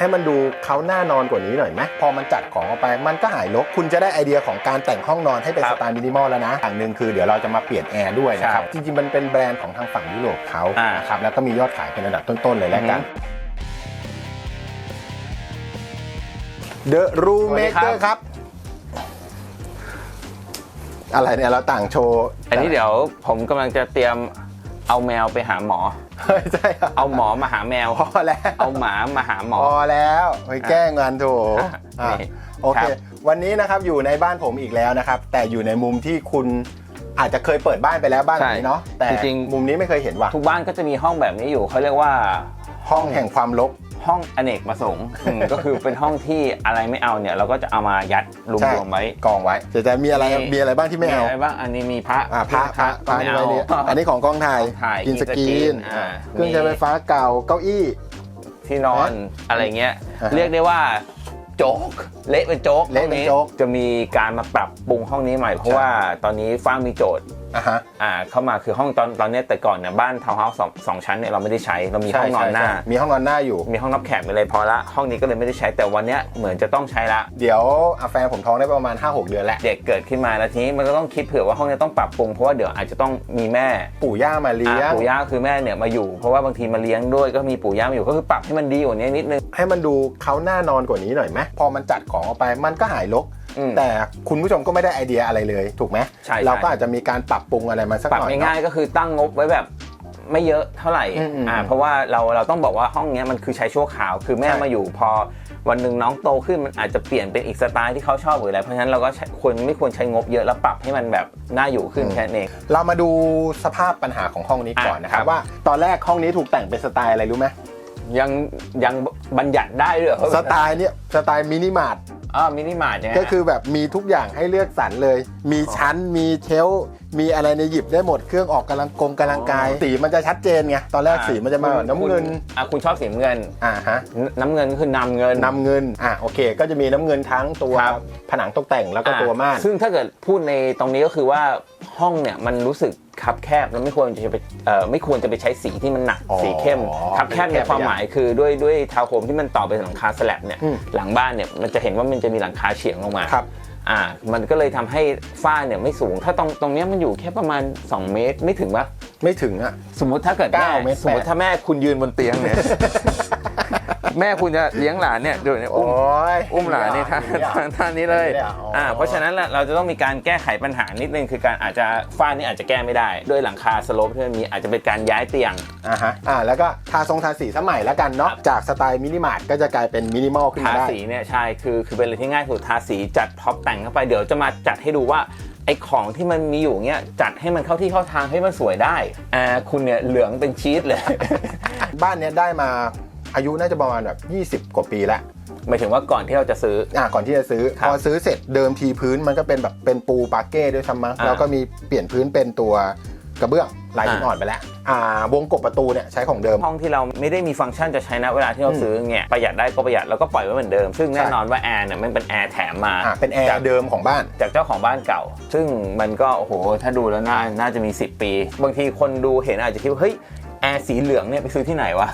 ให้มันดูเขาหน้านอนกว่านี้หน่อยไหมพอมันจัดของออกไปมันก็หายรกคุณจะได้ไอเดียของการแต่งห้องนอนให้เป็นครัสบไตล์มินิมอลแล้วนะอย่างหนึ่งคือเดี๋ยวเราจะมาเปลี่ยนแอร์ด้วยนะครับใช่จริงๆมันเป็นแบรนด์ของทางฝั่งยุโรปเขาอ่านะครับแล้วก็มียอดขายเป็นระดับต้นๆเลยแล้วกันอือฮึ The ส Room วัสดีครับ Maker ครับ อะไรเนี่ยเราต่างโชว์ อันนี้เดี๋ยวผมกำลังจะเตรียมเอาแมวไปหาหมอเฮ้ย ใช่ครับเอาหมอมาหาแมวพอแล้ว เอาหมามาหาหมอพอแล้วไปแก้งานโถอะอะนี่โอเคครับวันนี้นะครับอยู่ในบ้านผมอีกแล้วนะครับ แต่อยู่ในมุมที่คุณอาจจะเคยเปิดบ้านไปแล้วบ้านหลังนี้เนาะแต่จริงๆมุมนี้ไม่เคยเห็นว่ะทุกบ้านก็จะมีห้องแบบนี้อยู่เขาเรียกว่า ห้องแห่งความลบ ห้องอเนกประสงค์อืมก็คือเป็นห้องที่อะไรไม่เอาเนี่ย เราก็จะเอามายัดรใช่วมๆไว้ กองไว้จะจะมีอะไรมีอะไรบ้างที่ไม่เอาอะไรบ้างอันนี้มีพระอ่าพระพระพก็ระไม่นี่เอา ไว้นี่อันนี้ของกองถ่ายถ่ายกินสกรีนอ่า เครื่องใช้ไฟฟ้าเก่าเก้าอี้ ที่นอนอะไรเงี้ย อ่าฮะเรียกได้ว่าโจ๊กเละเป็นโจ๊กเละเป็นห้องโจ๊กจะมีการมาปรับปรุงห้องนี้ใหม่เพราะใช่ว่าตอนนี้ฟ้างมีโจทย์ อะฮะ อ่าเข้ามาคือห้องตอนตอนเนี้ยแต่ก่อนเนี่ยบ้านทาวน์เฮาส์สองสองชั้นเนี่ยเราไม่ได้ใช้เรามีห้องนอนหน้า ใช่ใช่มีห้องนอนหน้าอยู่ มีห้องรับแขกไปเลยพอละห้องนี้ก็เลยไม่ได้ใช้แต่วันเนี้ยเหมือนจะต้องใช้ละ เดี๋ยวอะแฟนผมท้องได้ประมาณ 5-6 เดือนแล้ว เด็กเกิดขึ้นมาแล้วทีนี้มันก็ต้องคิดเผื่อว่าห้องเนี้ยต้องปรับปรุงเพราะว่าเดี๋ยวอาจจะต้องมีแม่ปู่ย่ามาเลี้ยอ่างปู่ย่าคือแม่เนี่ยมาอยู่ เพราะว่าบางทีมาเลี้ยงด้วยก็มีปู่ย่ามาอยู่ก็คือปรับให้มันดีกว่านี้นิดนึง ให้มันดูเขาหน้านอนกว่านี้หน่อยไหมพอมันจัดของออกไปมันก็หายรกอืม แต่คุณผู้ชมก็ไม่ได้ไอเดียอะไรเลยถูกไหมใช่ใช่เราก็อาจจะมีการปรับปรุงอะไรมาสักปรับหน่อยเนอะง่ายๆก็คือตั้งงบไว้แบบไม่เยอะเท่าไหร่อืมอืมอ่าเพราะว่าเราเราต้องบอกว่าห้องเนี้ยมันคือใช้ชั่วคราว คือแม่ใช่มาอยู่พอวันหนึ่งน้องโตขึ้นมันอาจจะเปลี่ยนเป็นอีกสไตล์ที่เขาชอบหรืออะไรเพราะฉะนั้นเราก็ใช้ควรไม่ควรใช้งบเยอะแล้วปรับให้มันแบบน่าอยู่ขึ้นแค่นั้นเองเรามาดูสภาพปัญหาของห้องนี้ก่อนอะนะครับครับว่าตอนแรกห้องนี้ถูกแต่งเป็นสไตล์อะไรรู้ไหมยังยังบัญญัติได้ด้วยเหรอสไตล์เนี่ยสไตล์มินิมาร์ท อ่ามินิมาร์ทเนี่ยก็คือแบบมีทุกอย่างให้เลือกสรรเลย มีชั้นมีเชลฟ์มีอะไรในหยิบได้หมดเครื่องออกกำลังกงกำลังกาย สีมันจะชัดเจนไงตอนแรกสีมันจะมาแบบน้ำเงินอะคุณชอบสีน้ำเงินอ่าฮะน้ำเงินก็คือนำเงินนำเงินอะโอเค ก็จะมีน้ำเงินทั้งตัวครับผนังตกแต่งแล้วก็อะตัวม่านซึ่งถ้าเกิดพูดในตรงนี้ก็คือว่าห้องเนี่ยมันรู้สึก คับแคบแล้วไม่ควรจะไปเอ่อไม่ควรจะไปใช้สีที่มันหนักอ๋อสีเข้มคับแคบในแคบไปความหมายคือด้วยด้วยทาวน์โฮมที่มันต่อไปหลังคาสแลบเนี่ยอืมหลังบ้านเนี่ยมันจะเห็นว่ามันจะมีหลังคาเฉียงลงมาครับอ่ามันก็เลยทำให้ฝ้าเนี่ยไม่สูง ถ้าตรงตรงเนี้ยมันอยู่แค่ประมาณ 2 เมตรไม่ถึงปะไม่ถึงอะสมมติถ้าเกิดแม่เก้าเมตรสมมติถ้าแม่คุณยืนบนเตียงเนี่ย แม่คุณจะเลี้ยงหลานเนี่ยดูเนี่ยอุ้ม โอ้ยอุ้มหลานนี่ท่าอย่างนี้อะท่านี้เลยอย่างนี้อะอ๋ออ่อ่า เพราะฉะนั้นล่ะเราจะต้องมีการแก้ไขปัญหานิดนึง คือการอาจจะฝ้านี่อาจจะแก้ไม่ได้ ด้วยหลังคาสโลปที่มันมีอาจจะเป็นการย้ายเตียง อ่าฮะอ่าแล้วก็ทาทรงทาสีสมัยแล้วกันเนาะครับจากสไตล์มินิมาร์ทก็จะกลายเป็นมินิมอลขึ้นทามาได้ สีเนี่ยใช่ คือคือเป็นอะไรที่ง่ายสุดทาสีจัดพ็อปแต่งเข้าไปเดี๋ยวจะมาจัดให้ดูว่าไอ้ของที่มันมีอยู่เนี่ยจัดให้มันเข้าที่เข้าทางให้มันสวยได้อ่าคุณเนี่ยเหลืองเป็นชีสเลย บ้านเนี้ยได้มา อายุน่าจะประมาณแบบ 20 กว่าปีแล้วหมายถึงว่าก่อนที่เราจะซื้อ อ่าก่อนที่จะซื้อ ครับพอซื้อเสร็จเดิมทีพื้นมันก็เป็นแบบเป็นปูปาเก้ด้วยซ้ำมั้งอ่าแล้วก็มีเปลี่ยนพื้นเป็นตัวกระเบื้องลายหินอ่า อ่อนไปแล้ว อ่าวงกบประตูเนี่ยใช้ของเดิม ห้องที่เราไม่ได้มีฟังก์ชันจะใช้นะเวลาที่เราซื้อเนี่ยประหยัดได้ก็ประหยัดแล้วก็ปล่อยไว้เหมือนเดิม ซึ่งแน่นอนว่าแอร์เนี่ยมันเป็นแอร์แถมมาอ่าเป็นแอร์จากเดิมของบ้าน จากเจ้าของบ้านเก่า ซึ่งมันก็โอ้โหถ้าดูแล้วน่าน่าจะมี 10 ปี บางทีคนดูเห็นอาจจะคิดว่าเฮ้ย แอร์สีเหลืองเนี่ยไปซื้อที่ไหนวะ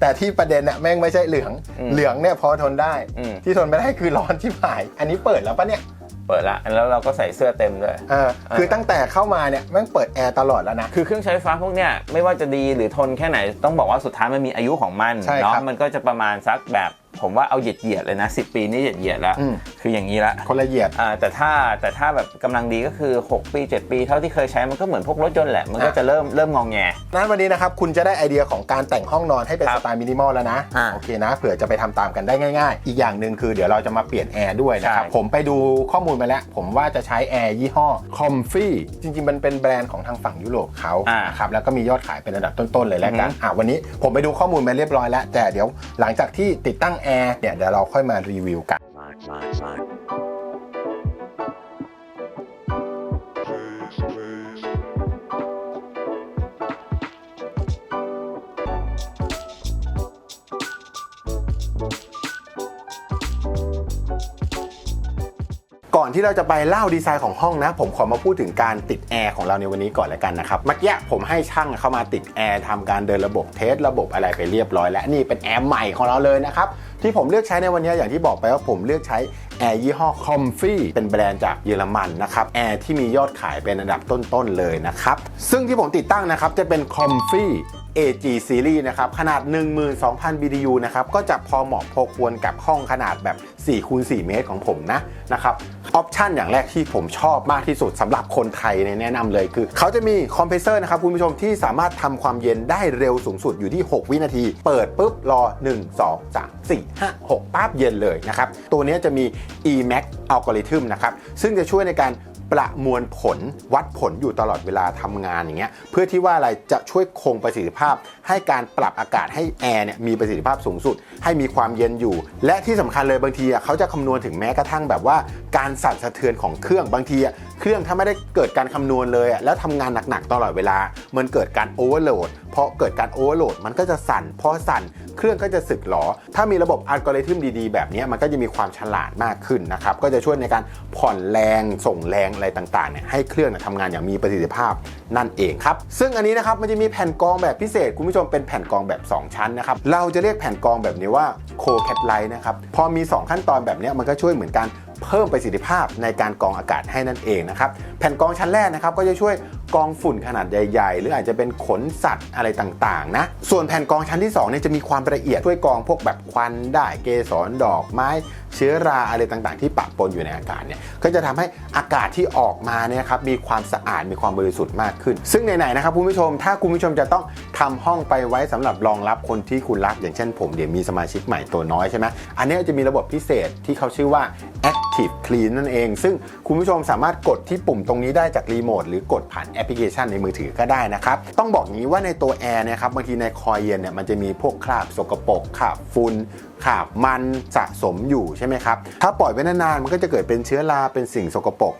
แต่ที่ประเด็นน่ะแม่งไม่ใช่เหลืองอืมเหลืองเนี่ยพอทนได้อืมที่ทนไม่ได้คือร้อนที่หาย อันนี้เปิดแล้วปะเนี่ย เปิดละแล้วเราก็ใส่เสื้อเต็มด้วยเออคือตั้งแต่เข้ามาเนี่ยแม่งเปิดแอร์ตลอดแล้วนะ คือเครื่องใช้ไฟฟ้าพวกเนี้ยไม่ว่าจะดีหรือทนแค่ไหนต้องบอกว่าสุดท้ายมันมีอายุของมันใช่ครับเนาะมันก็จะประมาณสักแบบผมว่าเอาเหยียดเหยียดๆเลยนะ10 ปีนี่เหยียดเหยียดๆแล้วอืม คืออย่างนี้ละคนละเหยียดอ่าแต่ถ้าแต่ถ้าแบบกำลังดีก็คือ 6 ปี 7 ปีเท่าที่เคยใช้มันก็เหมือนพวกรถยนต์แหละ มันก็อะจะเริ่มเริ่มงองแง นั้นวันนี้นะครับคุณจะได้ไอเดียของการแต่งห้องนอนให้เป็นครัสบไตล์มินิมอลแล้วนะอ่าโอเคนะเผื่อจะไปทำตามกันได้ง่ายๆ อีกอย่างหนึ่งคือเดี๋ยวเราจะมาเปลี่ยนแอร์ด้วยนะครับ ใช่ ผมไปดูข้อมูลมาแล้ว ผมว่าจะใช้แอร์ยี่ห้อ Comfy จริงๆ มันเป็นแบรนด์ของทางฝั่งยุโรปเขาอ่านะครับแล้วก็มียอดขายเป็นระดับต้นๆเลยแล้วกันอือฮึ อ่าวันนี้ผมไปดูข้อมูลมาเรียบร้อยแล้ว แต่เดี๋ยวหลังจากที่ติดตั้งแอร์เนี่ยเดี๋ยวเราค่อยมารีวิวกันก่อน ที่เราจะไปเล่าดีไซน์ของห้องนะ ผมขอมาพูดถึงการติดแอร์ของเราในวันนี้ก่อนแล้วกันนะครับเมื่อกี้ผมให้ช่างเข้ามาติดแอร์ทำการเดินระบบเทสระบบอะไรไปเรียบร้อย แล้วนี่เป็นแอร์ใหม่ของเราเลยนะครับที่ผมเลือกใช้ในวันนี้อย่างที่บอกไปว่าผมเลือกใช้แอร์ยี่ห้อ Comfy เป็นแบรนด์จากเยอรมันนะครับแอร์ที่มียอดขายเป็นอันดับต้นๆเลยนะครับซึ่งที่ผมติดตั้งนะครับจะเป็น Comfy AG Series นะครับ ขนาด 12,000 BTU นะครับ ก็จะพอเหมาะพอควรกับห้องขนาดแบบ4คูณ4เมตรของผมนะนะครับออปชันอย่างแรกที่ผมชอบมากที่สุดสำหรับคนไทยเนี่ยแนะนำเลยคือ เขาจะมีคอมเพรสเซอร์นะครับคุณผู้ชมที่สามารถทำความเย็นได้เร็วสูงสุดอยู่ที่ 6 วินาที เปิดปุ๊บ รอ 1 2 3 4 5 6ปั๊บเย็นเลยนะครับ ตัวนี้จะมี e-max algorithm นะครับ ซึ่งจะช่วยในการ ประมวลผลวัดผลอยู่ตลอดเวลาทำงานอย่างเงี้ยเพื่อที่ว่าอะไรจะช่วยคงประสิทธิภาพ ให้การปรับอากาศให้แอร์เนี่ยมีประสิทธิภาพสูงสุด ให้มีความเย็นอยู่ และที่สำคัญเลยบางทีอะเขาจะคำนวณถึงแม้กระทั่งแบบว่า การสั่นสะเทือนของเครื่องบางทีอะเครื่องถ้าไม่ได้เกิดการคำนวณเลยอะแล้วทำงานหนักๆตลอดเวลา มันเกิดการโอเวอร์โหลดพอเกิดการโอเวอร์โหลดมันก็จะสั่นพอสั่นเครื่องก็จะสึกหรอ ถ้ามีระบบอัลกอริทึมดีๆ แบบนี้มันก็จะมีความฉลาดมากขึ้นนะครับก็จะช่วยในการผ่อนแรงส่งแรงอะไรต่างๆเนี่ยให้เครื่องเนี่ยทำงานอย่างมีประสิทธิภาพนั่นเองครับซึ่งอันนี้นะครับมันจะมีแผ่นกรองแบบพิเศษคุณผู้ชมเป็นแผ่นกรองแบบ 2 ชั้นนะครับ เราจะเรียกแผ่นกรองแบบนี้ว่าโคแคทไลท์นะครับ พอมี 2 ขั้นตอนแบบนี้มันก็ช่วยเหมือนกันเพิ่มประสิทธิภาพในการกรองอากาศให้นั่นเองนะครับ แผ่นกรองชั้นแรกนะครับก็จะช่วยกรองฝุ่นขนาดใหญ่ๆ หรืออาจจะเป็นขนสัตว์อะไรต่างๆนะส่วนแผ่นกรองชั้นที่2เนี่ยจะมีความละเอียดช่วยกรองพวกแบบควันได้เกสรดอกไม้ เชื้อราอะไรต่างๆ ที่ปะปนอยู่ในอากาศเนี่ยก็จะทำให้อากาศที่ออกมาเนี่ยครับมีความสะอาดมีความบริสุทธิ์มากขึ้น ซึ่งไหนๆนะครับคุณผู้ชม ถ้าคุณผู้ชมจะต้องทำห้องไปไว้สำหรับรองรับคนที่คุณรัก อย่างเช่นผมเดี๋ยวมีสมาชิกใหม่ตัวน้อยใช่ไหมอันนี้จะมีระบบพิเศษที่เขาชื่อว่า Active Clean นั่นเอง ซึ่งคุณผู้ชมสามารถกดที่ปุ่มตรงนี้ได้จากรีโมทหรือกดผ่านแอปพลิเคชันในมือถือก็ได้นะครับต้องบอกงี้ว่าในตัวแอร์นะครับบางทีในคอยเย็นเนี่ยมันจะมีพวกคราบสกปรกคราบฝุ่นคราบมันสะสมอยู่ใช่ไหมครับ ถ้าปล่อยไว้นานๆมันก็จะเกิดเป็นเชื้อราเป็นสิ่งสกปรก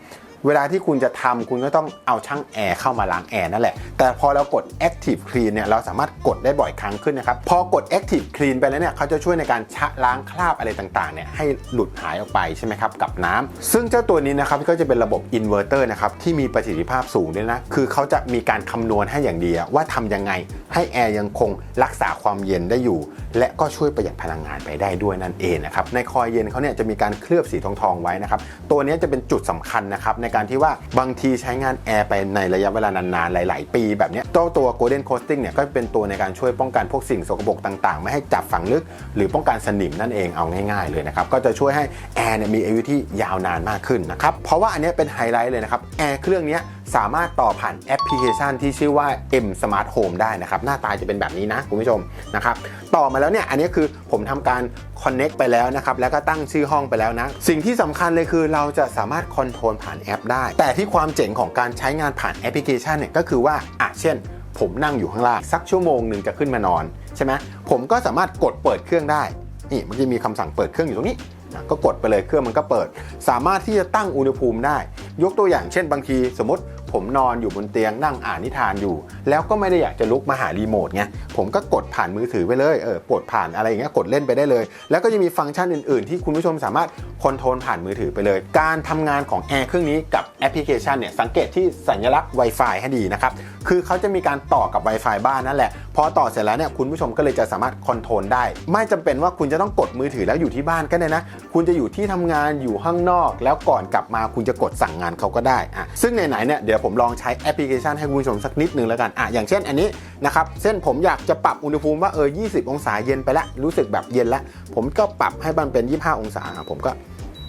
เวลาที่คุณจะทำคุณก็ต้องเอาช่างแอร์เข้ามาล้างแอร์นั่นแหละ แต่พอเรากด Active Clean เนี่ยเราสามารถกดได้บ่อยครั้งขึ้นนะครับ พอกด Active Clean ไปแล้วเนี่ยเขาจะช่วยในการชะล้างคราบอะไรต่างๆเนี่ยให้หลุดหายออกไปใช่ไหมครับกับน้ำซึ่งเจ้าตัวนี้นะครับก็จะเป็นระบบอินเวอร์เตอร์นะครับที่มีประสิทธิภาพสูงด้วยนะ คือเขาจะมีการคำนวณให้อย่างดีว่าทำยังไงให้แอร์ยังคงรักษาความเย็นได้อยู่ และก็ช่วยประหยัดพลังงานไปได้ด้วยนั่นเองนะครับในคอยเย็นเขาเนี่ยจะมีการเคลือบสีทองๆไว้นะครับตัวนี้จะเป็นจุดสำคัญนะครับในการที่ว่าบางทีใช้งานแอร์ไปในระยะเวลานานๆหลาย ๆ ปีแบบนี้เจ้าตัว Golden Coating เนี่ยก็เป็นตัวในการช่วยป้องกันพวกสิ่งสกปรกต่างๆ ไม่ให้จับฝังลึก หรือป้องกันสนิมนั่นเองเอาง่ายๆเลยนะครับก็จะช่วยให้แอร์เนี่ยมีอายุที่ยาวนานมากขึ้นนะครับเพราะว่าอันนี้เป็นไฮไลท์เลยนะครับแอร์เครื่องนี้ สามารถต่อผ่านแอปพลิเคชันที่ชื่อว่า M Smart Home ได้นะครับ หน้าตาจะเป็นแบบนี้นะคุณผู้ชมนะครับต่อมาแล้วเนี่ยอันนี้คือผมทำการ Connect ไปแล้วนะครับแล้วก็ตั้งชื่อห้องไปแล้วนะ สิ่งที่สำคัญเลยคือเราจะสามารถคอนโทรลผ่านแอปได้ แต่ที่ความเจ๋งของการใช้งานผ่านแอปพลิเคชันเนี่ยก็คือว่าอะเช่น ผมนั่งอยู่ข้างล่างสักชั่วโมงหนึ่งจะขึ้นมานอนใช่ไหมผมก็สามารถกดเปิดเครื่องได้นี่มันจะมีคำสั่งเปิดเครื่องอยู่ตรงนี้นะก็กดไปเลยเครื่องมันก็เปิด สามารถที่จะตั้งอุณหภูมิได้ ยกตัวอย่างเช่นบางทีสมมติ ผมนอนอยู่บนเตียงนั่งอ่านนิทานอยู่ แล้วก็ไม่ได้อยากจะลุกมาหารีโมทไงผมก็กดผ่านมือถือไปเลยเออกดผ่านอะไรอย่างเงี้ยกดเล่นไปได้เลย แล้วก็จะมีฟังก์ชันอื่นๆ ที่คุณผู้ชมสามารถคอนโทรลผ่านมือถือไปเลย การทำงานของแอร์เครื่องนี้กับแอปพลิเคชันเนี่ยสังเกตที่สัญลักษณ์ Wi-Fi ให้ดีนะครับคือเขาจะมีการต่อกับ Wi-Fi บ้านนั่นแหละพอต่อเสร็จแล้วเนี่ยคุณผู้ชมก็เลยจะสามารถคอนโทรลได้ ไม่จำเป็นว่าคุณจะต้องกดมือถือแล้วอยู่ที่บ้านก็ได้นะ คุณจะอยู่ที่ทำงานอยู่ข้างนอก แล้วก่อนกลับมาคุณจะกดสั่งงานเขาก็ได้อะซึ่งไหนๆเนี่ยเดี๋ยวผมลองใช้แอปพลิเคชันให้คุณผู้ชมสักนิดนึงแล้วกันอะอย่างเช่นอันนี้นะครับเส้นผมอยากจะปรับอุณหภูมิว่าเออ 20 องศาเย็นไปแล้วรู้สึกแบบเย็นละผมก็ปรับให้มันเป็น 25 องศาอะผมก็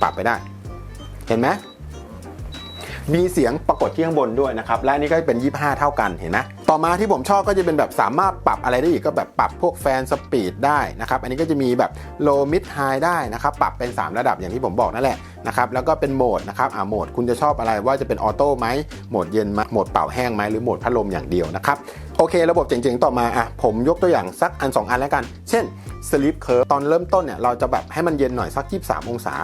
ปรับไปได้ เห็นไหมมีเสียงปรากฏที่ข้างบนด้วยนะครับ และนนี่ก็เป็น 25 เท่ากันเห็นไหม ต่อมาที่ผมชอบก็จะเป็นแบบสามารถปรับอะไรได้อีกก็แบบปรับพวกแฟนสปีดได้นะครับ อันนี้ก็จะมีแบบ low mid high ได้นะครับ ปรับเป็น 3 ระดับอย่างที่ผมบอกนั่นแหละนะครับ แล้วก็เป็นโหมดนะครับ อ่าโหมดคุณจะชอบอะไรว่าจะเป็นออโต้ไหมโหมดเย็นไหมโหมดเป่าแห้งไหมหรือโหมดพัดลมอย่างเดียวนะครับโอเค ระบบเจ๋งๆ ต่อมาอะผมยกตัวอย่างสักอัน 2 อันแล้วกัน เช่น sleep curve ตอนเริ่มต้นเนี่ยเราจะแบบให้มันเย็นหน่อยสัก 23 องศา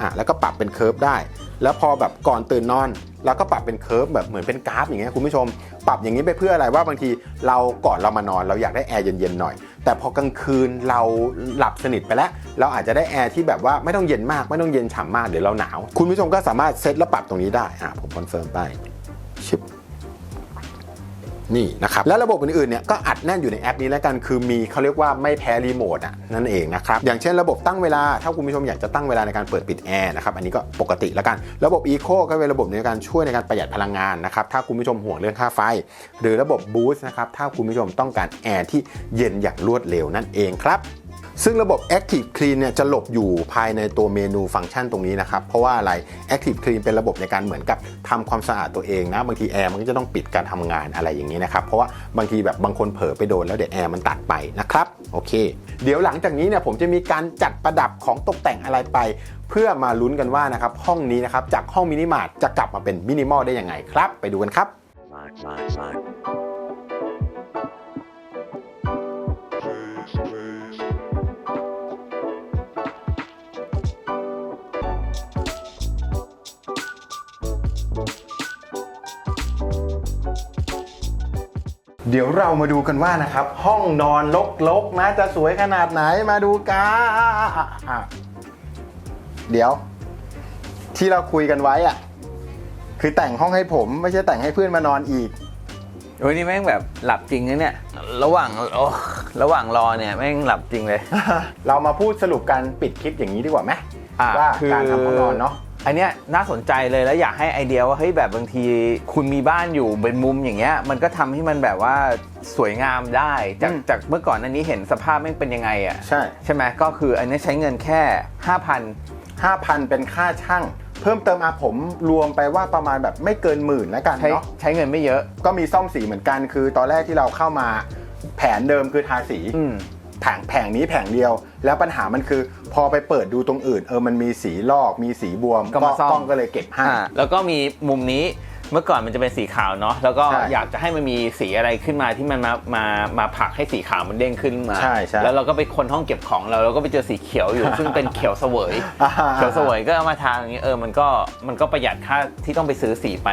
อะแล้วก็ปรับเป็นเคิร์ฟได้ แล้วพอแบบก่อนตื่นนอนเราก็ปรับเป็นเคิร์ฟแบบเหมือนเป็นกราฟอย่างเงี้ยคุณผู้ชม ปรับอย่างนี้ไปเพื่ออะไรว่าบางทีเราก่อนเรามานอนเราอยากได้แอร์เย็นๆหน่อย แต่พอกลางคืนเราหลับสนิทไปแล้ว เราอาจจะได้แอร์ที่แบบว่าไม่ต้องเย็นมากไม่ต้องเย็นฉ่ำมากเดี๋ยวเราหนาว คุณผู้ชมก็สามารถเซตและปรับตรงนี้ได้อะผมคอนเฟิร์มไปชิป นี่นะครับแล้วระบบอื่นๆเนี่ยก็อัดแน่นอยู่ในแอปนี้แล้วกันคือมีเขาเรียกว่าไม่แพ้รีโมทอะนั่นเองนะครับอย่างเช่นระบบตั้งเวลา ถ้าคุณผู้ชมอยากจะตั้งเวลาในการเปิดปิดแอร์นะครับอันนี้ก็ปกติแล้วกัน ระบบ Eco ก็เป็นระบบในการช่วยในการประหยัดพลังงานนะครับถ้าคุณผู้ชมห่วงเรื่องค่าไฟ หรือระบบ Boost นะครับถ้าคุณผู้ชมต้องการแอร์ที่เย็นอย่างรวดเร็วนั่นเองครับ ซึ่งระบบ Active Clean เนี่ยจะหลบอยู่ภายในตัวเมนูฟังก์ชันตรงนี้นะครับ เพราะว่าอะไร Active Clean เป็นระบบในการเหมือนกับทำความสะอาดตัวเองนะ บางทีแอร์มันก็จะต้องปิดการทำงานอะไรอย่างนี้นะครับ เพราะว่าบางทีแบบบางคนเผลอไปโดนแล้วเดี๋ยวแอร์มันตัดไปนะครับ โอเค เดี๋ยวหลังจากนี้เนี่ยผมจะมีการจัดประดับของตกแต่งอะไรไป เพื่อมาลุ้นกันว่านะครับห้องนี้นะครับจากห้องมินิมาร์ทจะกลับมาเป็นมินิมอลได้ยังไงครับ ไปดูกันครับ เดี๋ยวเรามาดูกันว่านะครับ ห้องนอนลกๆนะจะสวยขนาดไหนมาดูกันเดี๋ยว ที่เราคุยกันไว้อะคือแต่งห้องให้ผมไม่ใช่แต่งให้เพื่อนมานอนอีกโอ้ยนี่แม่งแบบหลับจริงนะเนี่ย ระหว่างโอ้ระหว่างรอเนี่ยแม่งหลับจริงเลย เรามาพูดสรุปการปิดคลิปอย่างนี้ดีกว่าไหมอะว่าคือการทำห้องนอนเนาะ อันเนี้ยน่าสนใจเลยแล้วอยากให้ไอเดียว่าเฮ้ยแบบบางที คุณมีบ้านอยู่เป็นมุมอย่างเงี้ยมันก็ทำให้มันแบบว่าสวยงามได้ จากอืมจากเมื่อก่อนอันนี้เห็นสภาพแม่งเป็นยังไงอะใช่ใช่ไหมก็คืออันนี้ใช้เงินแค่ 5,000 5,000 เป็นค่าช่าง เพิ่มเติมอาผมรวมไปว่าประมาณแบบไม่เกินหมื่นแล้วกันใช้เนาะใช้เงินไม่เยอะก็มีซ่อมสีเหมือนกันคือตอนแรกที่เราเข้ามาแผนเดิมคือทาสีอืม แผงแผงนี้แผงเดียว แล้วปัญหามันคือพอไปเปิดดูตรงอื่น เออมันมีสีลอกมีสีบวมก็มาซ่อม กล้องก็เลยเก็บให้ อ่าแล้วก็มีมุมนี้เมื่อก่อนมันจะเป็นสีขาวเนาะแล้วก็ใช่อยากจะให้มันมีสีอะไรขึ้นมาที่มันมามามาผลักให้สีขาวมันเด้งขึ้นมา ใช่ใช่แล้วเราก็ไปคนห้องเก็บของเราเราก็ไปเจอสีเขียวอยู่ ซึ่งเป็นเขียวเสวยอ่าเขียวเสวยก็เอามาทาอย่างนี้เออมันก็มันก็ประหยัดค่าที่ต้องไปซื้อสีไป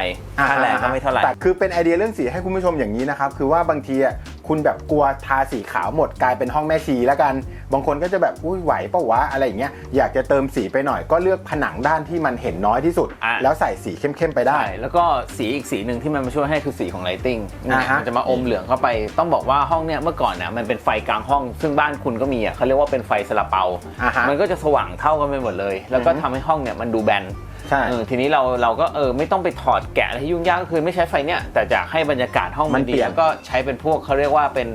ค่าแรงก็ไม่เท่าไหร่ แต่คือเป็นไอเดียเรื่องสีให้คุณผู้ชมอย่างนี้นะครับ คือว่าบางทีอะ คุณแบบกลัวทาสีขาวหมดกลายเป็นห้องแม่ชีแล้วกัน บางคนก็จะแบบอุ้ยไหวปะวะอะไรอย่างเงี้ยอยากจะเติมสีไปหน่อยก็เลือกผนังด้านที่มันเห็นน้อยที่สุด อะ แล้วใส่สีเข้มๆไปได้ ใช่แล้วก็สีอีกสีหนึ่งที่มันมาช่วยให้คือสีของไลติงอ่าฮะ มันจะมาอมเหลืองเข้าไป ต้องบอกว่าห้องเนี่ยเมื่อก่อนนะมันเป็นไฟกลางห้อง ซึ่งบ้านคุณก็มีอะเขาเรียกว่าเป็นไฟสลับเปา อ่าฮะ มันก็จะสว่างเท่ากันไปหมดเลย แล้วก็อือฮึทำให้ห้องเนี่ยมันดูแบน ใช่เออทีนี้เราเราก็เออไม่ต้องไปถอดแกะอะไรที่ยุ่งยากก็คือไม่ใช้ไฟเนี่ยแต่จะให้บรรยากาศห้องมัมันนดีเปลี่ยนแล้วก็ใช้เป็นพวกเขาเรียกว่าเป็น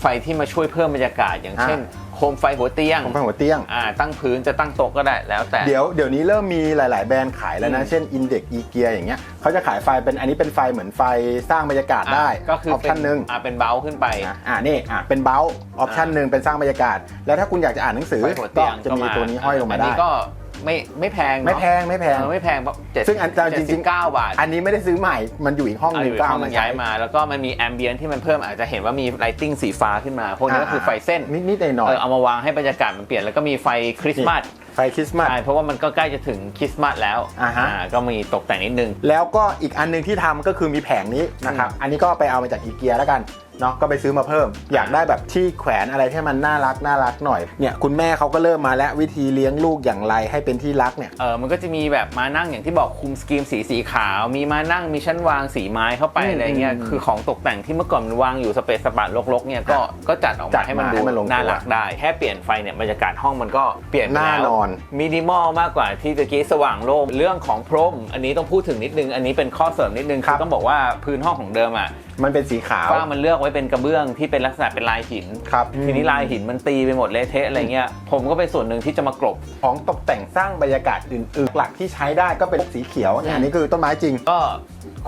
ไฟที่มาช่วยเพิ่มบรรยากาศ อย่างเช่นโคมไฟหัวเตียงผมเป็นหัวเตียง อ่าตั้งพื้นจะตั้งโต๊ะก็ได้แล้วแต่ เดี๋ยวเดี๋ยวนี้เริ่มมีหลาย ๆ แบรนด์ขายแล้วนะอืมเช่น Index e g e a อย่างเงี้ยเขาจะขายไฟเป็นอันนี้เป็นไฟเหมือนไฟสร้างบรรยากาศได้ก็คือออปชั่นหนึ่งอ่าเป็นเบลขึ้นไป นะอ่านี่อ่าเป็นเบลออปชั่นหนึ่งเป็นสร้างบรรยากาศ แล้วถ้าคุณอยากจะอ่านหนังสือไฟหัวก็เตียงจะมีตัวนี้ห้อยลงมาอันได้นี้ก็ ไม่ไม่แพงเนอะไม่แพงไม่แพง เออไม่แพงเจ็ดซึ่งอันจริงๆเจ็ดสิบเก้าบาทอันนี้ไม่ได้ซื้อใหม่ มันอยู่อีกห้องหเอานึ่องยู่ก็ห้อเอางมามันใช้ย้ายมา แล้วก็มันมีแอมเบียนที่มันเพิ่มอาจจะเห็นว่ามีไลติ้งสีฟ้าขึ้นมา พวกนี้ก็คือไฟเส้นนิดๆหน่อยเออเอามาวางให้บรรยากาศมันเปลี่ยนแล้วก็มีไฟคริสต์มาสๆไฟคริสต์มาส ใช่เพราะว่ามันก็ใกล้จะถึงคริสต์มาสแล้วอ่าฮะ ก็มีตกแต่งนิดนึง แล้วก็อีกอันหนึงที่ทำก็คือมีแผงนี้นะครับอืมอันนี้ก็ไปเอามาจากอีเกียแล้วกัน เนาะก็ไปซื้อมาเพิ่ม อยากได้แบบที่แขวนอะไรที่มันน่ารักน่ารักหน่อยเนี่ยคุณแม่เขาก็เริ่มมาแล้ววิธีเลี้ยงลูกอย่างไรให้เป็นที่รักเนี่ยเออมันก็จะมีแบบมานั่งอย่างที่บอกคุมสกรีมสีสีขาว มีมานั่งมีชั้นวางสีไม้เข้าไปอืมอะไรเงี้ยอืมคือของตกแต่งที่เมื่อก่อนมันวางอยู่สเปซสปาลกๆเนี่ยก็ก็จัดออกจัมาดให้มันมาดูให้มันลงตัวน่ารักได้แค่เปลี่ยนไฟเนี่ยบรรยากาศห้องมันก็เปลี่ยนไปน่าแล้วนอนมินิมอลมากกว่าที่ตะกี้สว่างโล่งเรื่องของพรม อันนี้ต้องพูดถึงนิดนึง อันนี้เป็นข้อเสริมนิดนึงครัคือบต้องบอกว่าพื้นห้องของเดิมอะ มันเป็นสีขาวฝ้ามันเลือกไว้เป็นกระเบื้องที่เป็นลักษณะเป็นลายหิน ครับทีนี้ลายหินมันตีไปหมดเละเทะอะไรเงี้ย ผมก็เป็นส่วนหนึ่งที่จะมากรบ ของตกแต่งสร้างบรรยากาศอื่นๆ หลักที่ใช้ได้ก็เป็นสีเขียวเนี่ยอันนี้คือต้นไม้จริง ก็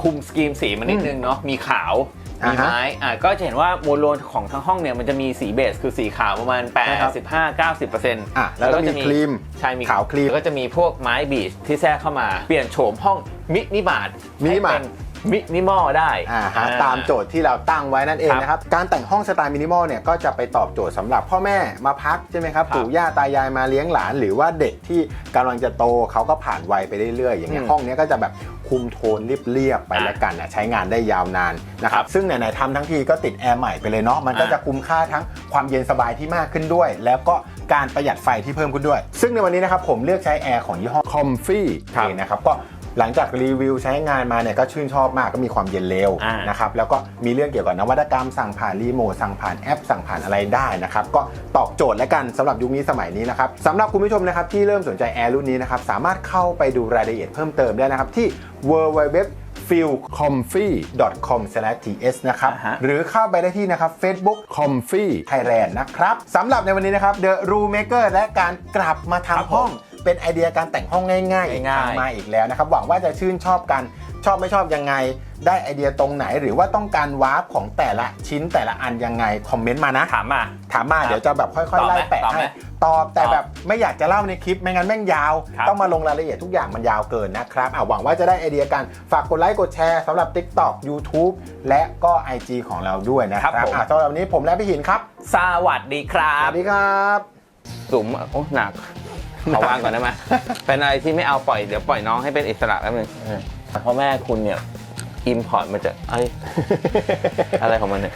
คุมสกรีมสีมันนิดนึงเนาะ มีขาวอ่ามีฮะไม้ อ่าก็จะเห็นว่าโมโลนของทั้งห้องเนี่ยมันจะมีสีเบสคือสีขาวประมาณใช่ครับ85 90%อะแล้วก็มีครีมใช่มีขาวครีมแล้วก็จะมีพวกไม้บีชที่แทรกเข้ามา เปลี่ยนโฉมห้องมินิมาร์ทมินิมาร์ท มินิมอลได้อ่าฮะอ่ ตามโจทย์ที่เราตั้งไว้นั่นเองครับนะครับ การแต่งห้องสไตล์มินิมอลเนี่ยก็จะไปตอบโจทย์สำหรับพ่อแม่มาพักใช่ไหมครับ ครับปู่ย่าตายายมาเลี้ยงหลาน หรือว่าเด็กที่กำลังจะโตเขาก็ผ่านวัยไปเรื่อยๆ อย่างเงี้ยอืมห้องเนี้ยก็จะแบบคุมโทนเรียบๆไปอะแล้วกันนะใช้งานได้ยาวนานนะคครัรับบซึ่งไหนๆทำทั้งทีก็ติดแอร์ใหม่ไปเลยเนาะมันก็อะจะ คุ้มค่าทั้งความเย็นสบายที่มากขึ้นด้วย แล้วก็การประหยัดไฟที่เพิ่มขึ้นด้วย ซึ่งในวันนี้นะครับผมเลือกใช้แอร์ของยี่ห้อ Comfy ครับเองนะครับก็ หลังจากรีวิวใช้งานมาเนี่ยก็ชื่นชอบมากก็มีความเย็นเร็วอ่านนะครับแล้วก็มีเรื่องเกี่ยวกับนวัตกรรมสั่งผ่านรีโมทสั่งผ่านแอป สั่งผ่านอะไรได้นะครับก็ตอบโจทย์และกันสำหรับยุคนี้สมัยนี้นะครับสำหรับคุณผู้ชมนะครับที่เริ่มสนใจแอร์รุ่นนี้นะครับสามารถเข้าไปดูรายละเอียดเพิ่มเติมได้นะครับที่ www feelcomfy.com/ts นะครับ อ่าฮะ หรือเข้าไปได้ที่นะครับ Facebook Comfy Thailand นะครับสำหรับในวันนี้นะครับ The Room Maker และการกลับมาครับทำห้อง เป็นไอเดียการแต่งห้องง่ายๆอีกคง่ายๆรั้งมาอีกแล้วนะครับหวังว่าจะชื่นชอบกันชอบไม่ชอบยังไง ได้ไอเดียตรงไหน หรือว่าต้องการวาร์ปของแต่ละชิ้นแต่ละอันยังไงคอมเมนต์มานะ ถามมา ถามมาครับเดี๋ยวจะแบบค่อย ตอบๆไหมไล่แปะตอบไหมให้ตอบแต่ตอบแบบไม่อยากจะเล่าในคลิปไม่งั้นแม่งยาว ครับ ต้องมาลงรายละเอียดทุกอย่างมันยาวเกินนะครับอะหวังว่าจะได้ไอเดียกันฝากกดไลค์กดแชร์สำหรับ TikTok YouTube และก็ IG ของเราด้วยนะครับอะสำหรับวันนี้ผมและพี่หินครับสวัสดีครัสบ วัสดีครับสูงโอ้หนัก ขอวางก่อนได้ไหมเป็นอะไรที่ไม่เอาปล่อยเดี๋ยวปล่อยน้องให้เป็นอิสระแป๊บนึงเพราะแม่คุณเนี่ยอิมพอร์ตมาจากเอ้ยอะไรของมันเนี่ย